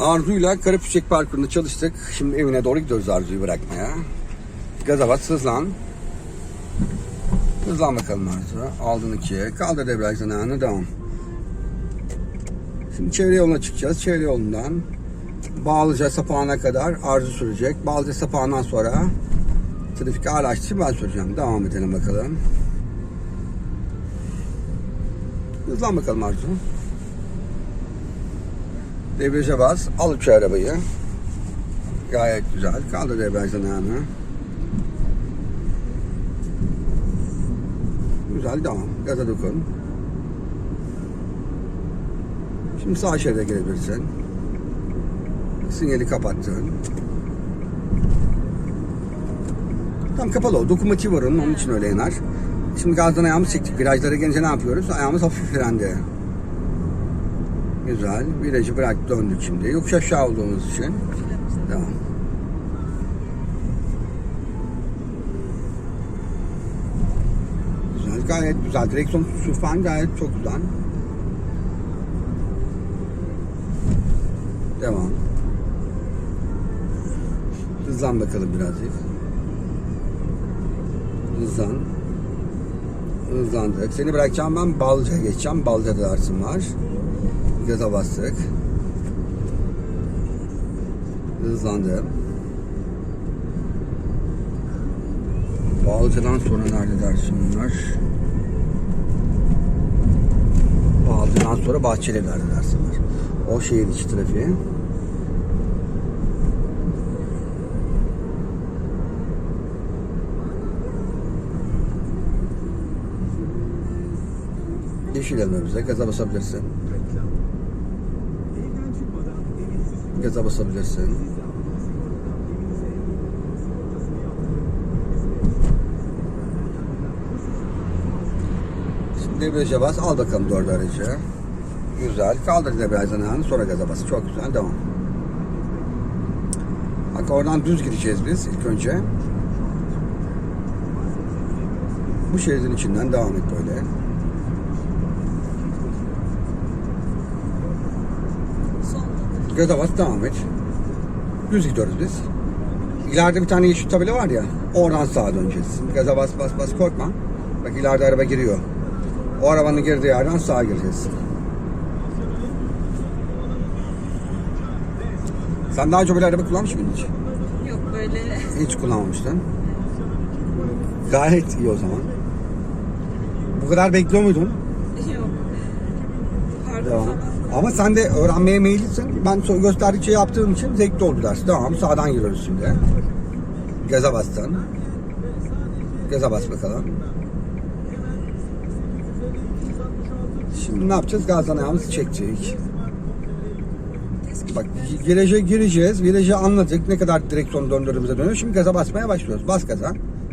Arzu'yla Karapüçek Parkı'nda çalıştık. Şimdi evine doğru gidiyoruz Arzu'yu bırakmaya. Gaza bas, hızlan. Hızlan bakalım Arzu. Aldın ikiye. Kaldır debriyajdan ayağını, devam. Şimdi çevre yoluna çıkacağız. Çevre yolundan Bağlıca sapağına kadar Arzu sürecek. Bağlıca sapağından sonra trafik hala açtı. Ben süreceğim. Devam edelim bakalım. Hızlan bakalım Arzu. Debriyaja bas. Al uç arabayı. Gayet güzel. Kaldır debriyajdan ayağını. Güzel devam. Gaza dokun. Şimdi sağ şeride gelebilirsin. Sinyali kapattın. Tam kapalı o. Dokunmatiği var onun. Onun için öyle iner. Şimdi gazdan ayağımızı çektik. Virajlara gelince ne yapıyoruz? Ayağımız hafif frende. Güzel. Virajı bırak döndük şimdi. Yokuş aşağı olduğumuz için. Devam. Güzel. Gayet güzel. Direksiyon tutusu falan gayet çok güzel. Devam. Hızlan bakalım birazcık. Hızlan. Hızlandık. Seni bırakacağım ben Balca'ya geçeceğim. Balca'da dersim var. Gaza bastık. Hızlandım. Balca'dan sonra nerede dersim var? Balca'dan sonra Bahçelievler'de dersim var. O şehir içi trafiği. Yeşil yanımızda gaza basabilirsin. Gaza basabilirsin. Şimdi debriyaja bas. Al bakalım dördü aracı. Güzel. Kaldır debriyajdan ayağını sonra gaza bas. Çok güzel. Devam. Bak oradan düz gideceğiz biz ilk önce. Bu şeridin içinden devam et böyle. Gaza bas devam et. Düz gidiyoruz biz. İleride bir tane yeşil tabela var ya. Oradan sağa döneceğiz. Gaza bas bas bas korkma. Bak ileride araba giriyor. O arabanın girdiği yerden sağa gireceğiz. Sen daha önce böyle araba kullanmış mıydın hiç? Yok böyle Hiç kullanmamıştın. Gayet iyi o zaman. Bu kadar bekliyor muydun? yok. Pardon Devam. Ama sen de öğrenmeye meyillisin. Ben so- gösterdikçe yaptığım için zevkli oldu ders. Tamam sağdan giriyoruz şimdi. Gaza bastın. Gaza bas bakalım. Şimdi ne yapacağız? Gazdan ayağımızı çekecek. Bak viraja gireceğiz. Virajı anladık. Ne kadar direksiyon döndürdüğümüze dönüyor. Şimdi gaza basmaya başlıyoruz. Bas gaza.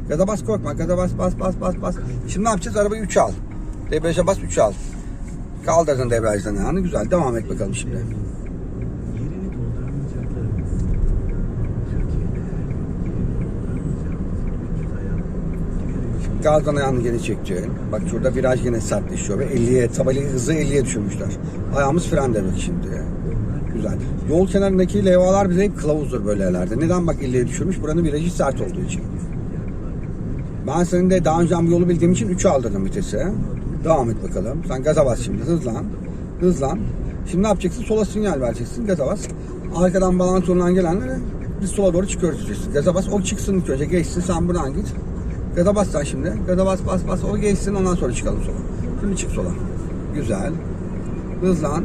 Gaza bas korkma. Gaza bas bas bas bas bas. Şimdi ne yapacağız? Arabayı 3'e al. Debriyaja bas 3'e al. Kaldırdın debriyajdan ayağını. Güzel. Devam et bakalım şimdi. Gazdan ayağını geri çekeceksin. Bak şurada viraj yine sertleşiyor ve 50'ye tabelayı hızı 50'ye düşürmüşler. Ayağımız frende bak şimdi. Güzel. Yol kenarındaki levhalar bize hep kılavuzdur böyle yerlerde. Neden bak 50'ye düşürmüş? Buranın virajı sert olduğu için. Ben senin de daha önce yolu bildiğim için 3'e aldırdım vitese. Devam et bakalım. Sen gaza bas şimdi. Hızlan. Hızlan. Şimdi ne yapacaksın? Sola sinyal vereceksin. Gaza bas. Arkadan balantondan gelenlere biz sola doğru çıkıyoruz. Gaza bas. O çıksın ilk önce. Geçsin. Sen buradan git. Gaza bas sen şimdi. Gaza bas bas bas. O geçsin. Ondan sonra çıkalım sola. Şimdi çık sola. Güzel. Hızlan.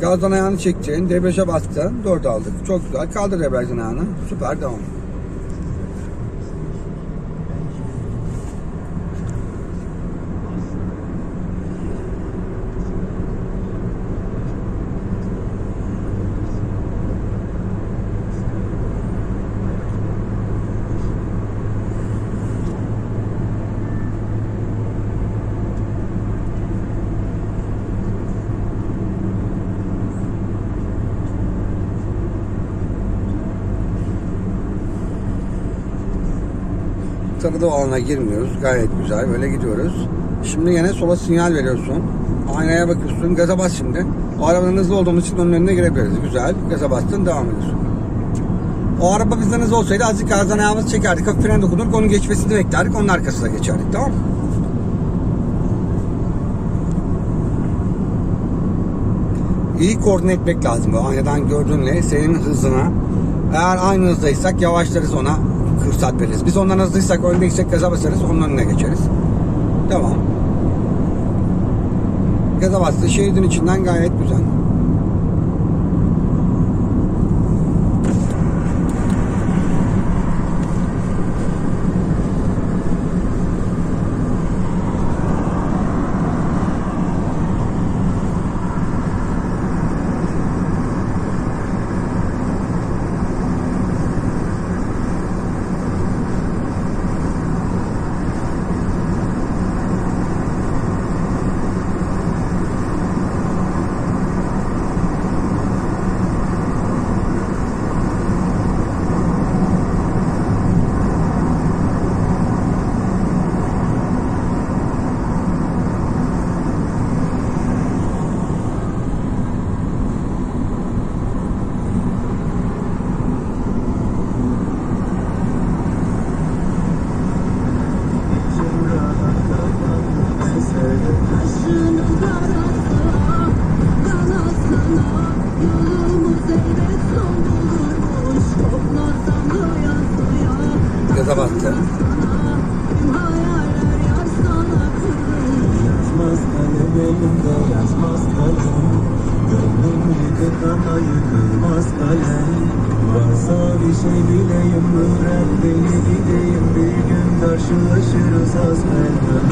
Gazdan ayağını çekeceksin. Debriyaja bastın. Dört aldık. Çok güzel. Kaldır debriyajdan ayağını. Süper. Devam. Sarıda alana girmiyoruz. Gayet güzel. Böyle gidiyoruz. Şimdi yine sola sinyal veriyorsun. Aynaya bakıyorsun. Gaza bas şimdi. O arabanın hızlı olduğumuz için onun önüne girebiliriz. Güzel. Gaza bastın devam ediyorsun. O araba bizden hızlı olsaydı azıcık gazdan ayağımızı çekerdik. Hafif fren dokunduruk. Onun geçmesini beklerdik. Onun arkasına geçerdik. Tamam mı? İyi koordine etmek lazım. Aynadan gördüğünle senin hızına. Eğer aynı hızdaysak yavaşlarız ona. Fırsat veririz. Biz ondan hızlıysak öndeysek gaza basarız. Onun önüne geçeriz. Tamam. Gaza bastı. Şeridin içinden gayet güzel. Tüm hayaller yar sana kırılmış Yazmaz yazmaz kalem Gönlüm yıkık ama kalem bir gün karşılaşırız hasbelbel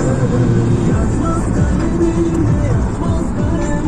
Yazmaz kalem elimde yazmaz kalem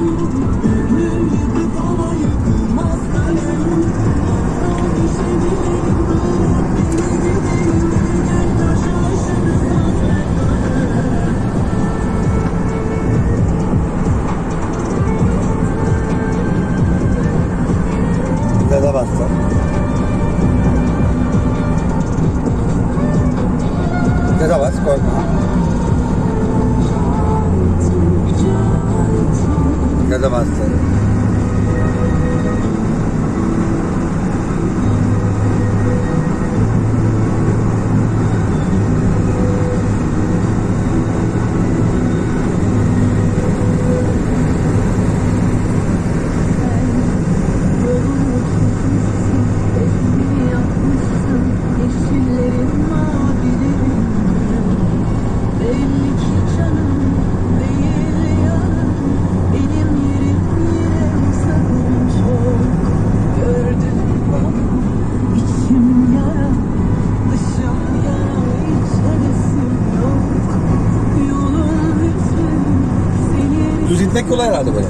gitmek kolay herhalde böyle.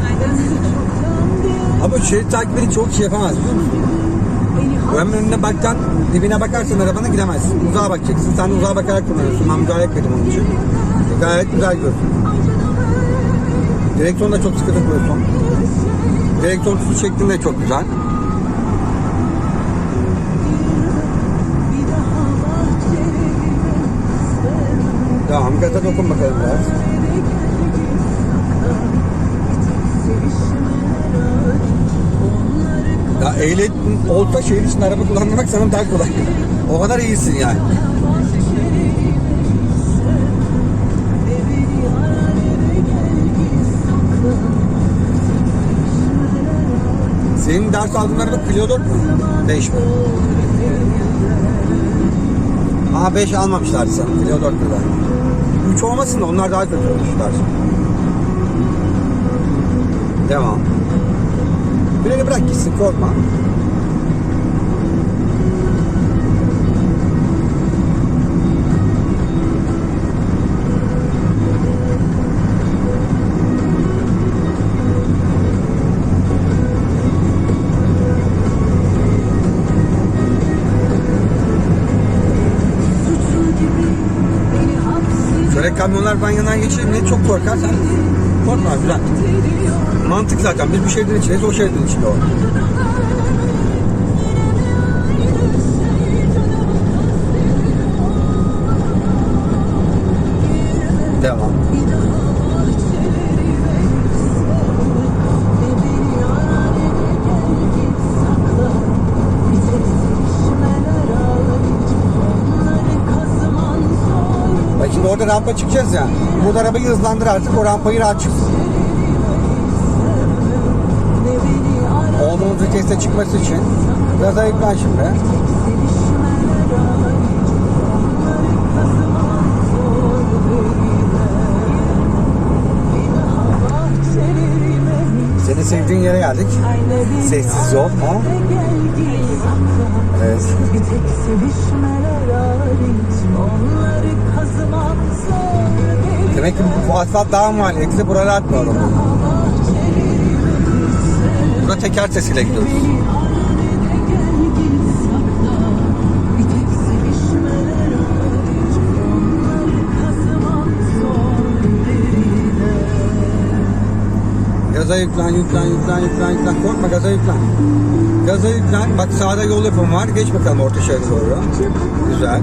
Ama şerit takibini çok kişi yapamaz biliyor musun? Ön önüne baktan dibine bakarsan arabana gidemezsin. Uzağa bakacaksın. Sen de uzağa bakarak kullanıyorsun. Ben müdahale etmedim onun için. Gayet güzel gördüm. Direksiyon da çok sıkı tutmuyorsun. Direksiyon tutuş şeklin de çok güzel. Tamam gaza dokun bakalım biraz. Ya ehliyet olsa şehir için araba kullanmak sana daha kolay. O kadar iyisin yani. Senin ders aldığın araba Clio 4 mu? 5 mi? Aa 5 almamışlardı sana. Clio 4 lira. 3 olmasın da onlar daha kötü olmuşlar. Devam. Freni bırak gitsin korkma. Şöyle kamyonlar yanından geçeyim diye çok korkar korkma güzel mantık zaten. Biz bir şeridin içindeyiz, o şeridin içinde o. Devam. Bak şimdi orada rampa çıkacağız ya. Burada arabayı hızlandır artık o rampayı rahat çıksın. Olduğumuz viteste çıkması için biraz ayıklan şimdi. Seni sevdiğin yere geldik. Sessiz ol. Ha? Evet. Demek ki bu asfalt daha maliyetli. Buralar atmıyorum. Burada teker sesiyle gidiyoruz. Gaza yüklen, yüklen, yüklen, yüklen, yüklen. Korkma gaza yüklen. Gaza yüklen. Bak sağda yol yapımı var. Geç bakalım orta şeride doğru. Güzel.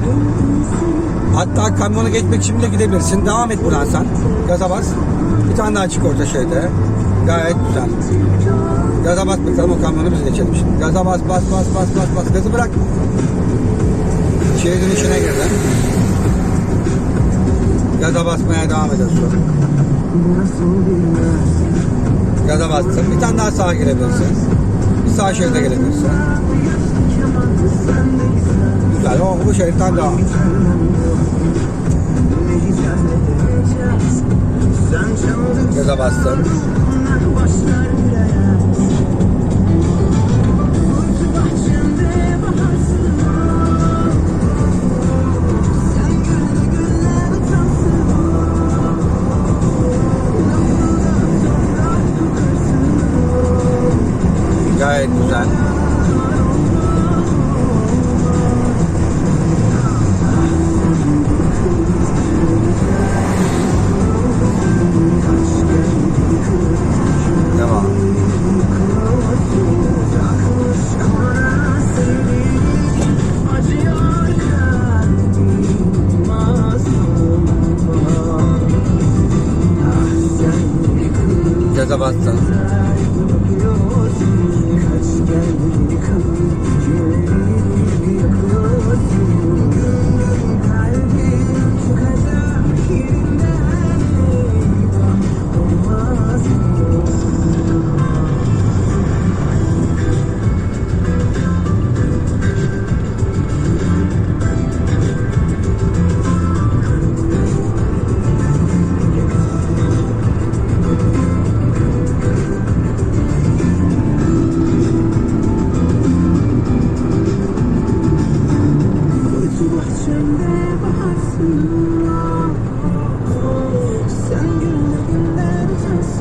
Hatta kamyonu geçmek için bile gidebilirsin. Devam et buradan sen. Gaza bas. Bir tane daha çık orta şeride. Gayet güzel. Gaza bas bakalım o kamyonu biz geçelim şimdi. Gaza bas, bas, bas, bas, bas, bas. Gazı bırakma. Şeridin içine girdin. Gaza basmaya devam ediyorsun. Gaza bastın. Bir tane daha sağa girebilirsin. Bir sağ şeride gelebilirsin. Güzel. O bu şeritten devam. Gaza bastın.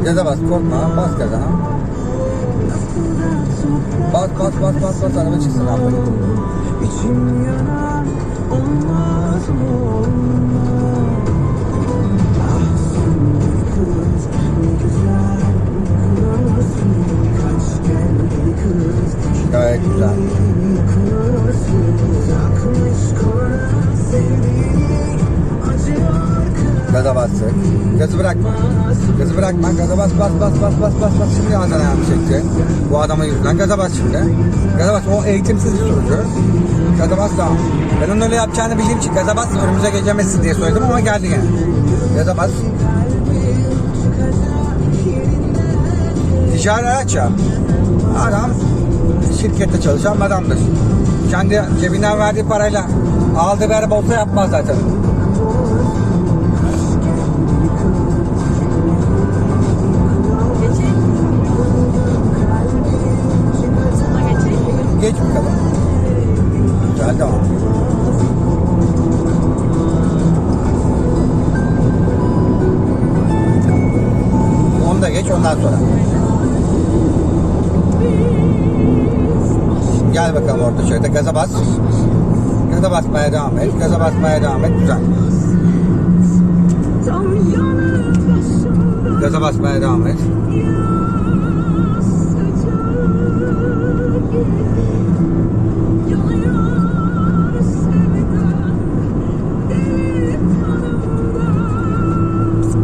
Gaza bas korkma. Bas gaza. Bas bas bas bas bas. Araba çıksın abi. İçim yanar olmaz mı olmaz? Ah Gayet güzel. Uzakmış kora sevdiğin acıyor Gaza bastı. Gazı bırakma. Gazı bırakma. Gaza bas bas bas bas bas bas bas. Şimdi yandan ayağını çekti. Bu adamın yüzünden gaza bas şimdi. Gaza bas. O eğitimsiz bir sürücü. Gaza bas tamam. Ben onun öyle yapacağını bildiğim için gaza bas önümüze geçemezsin diye söyledim ama geldi gene. Gaza bas. Ticari araç ya. Adam şirkette çalışan adamdır. Kendi cebinden verdiği parayla aldığı bir araba olsa yapmaz zaten. Orta şeride gaza bas. Gaza basmaya devam et. Gaza basmaya devam et. Güzel. Gaza basmaya devam et.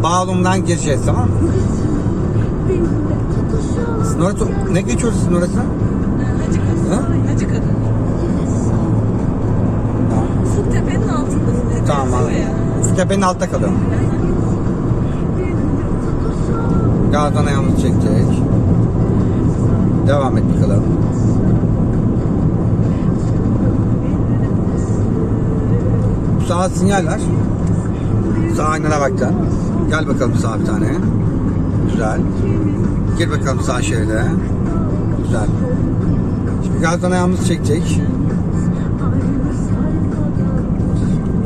Bağlumdan geçeceğiz tamam mı? Sınırı ne geçiyoruz sınırı? Hacı kadın. Tamam. Ufuk tepenin altında. Tamam Benziyor anladım. ya. Şu tepenin altta kalıyor. Gazdan ayağımızı çekecek. Devam et bakalım. Sağa sinyal ver. Sağ aynana bakacaksın. Gel bakalım sağa bir tane. Güzel. Gir bakalım sağ şeride. Güzel. Şimdi gazdan ayağımızı çekecek.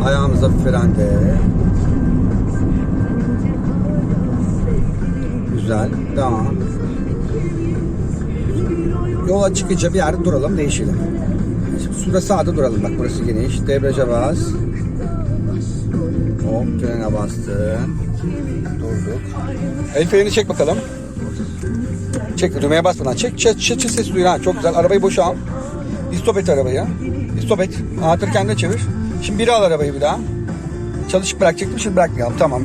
Ayağımıza frende. Güzel. Devam. Yola çıkınca bir yerde duralım, değişelim. Şimdi şurada sağda duralım. Bak burası geniş. Debriyaja bas. Hop frene bastın. Durduk. El freni çek bakalım. Çek düğmeye basmadan çek. Çıt çıt çıt ses duyur ha. Çok güzel. Arabayı boşa al. İstop et arabayı. İstop et. Anahtarı kendine çevir. Şimdi biri al arabayı bir daha. Çalışıp bırakacaktım şimdi bırakmayalım. Tamam.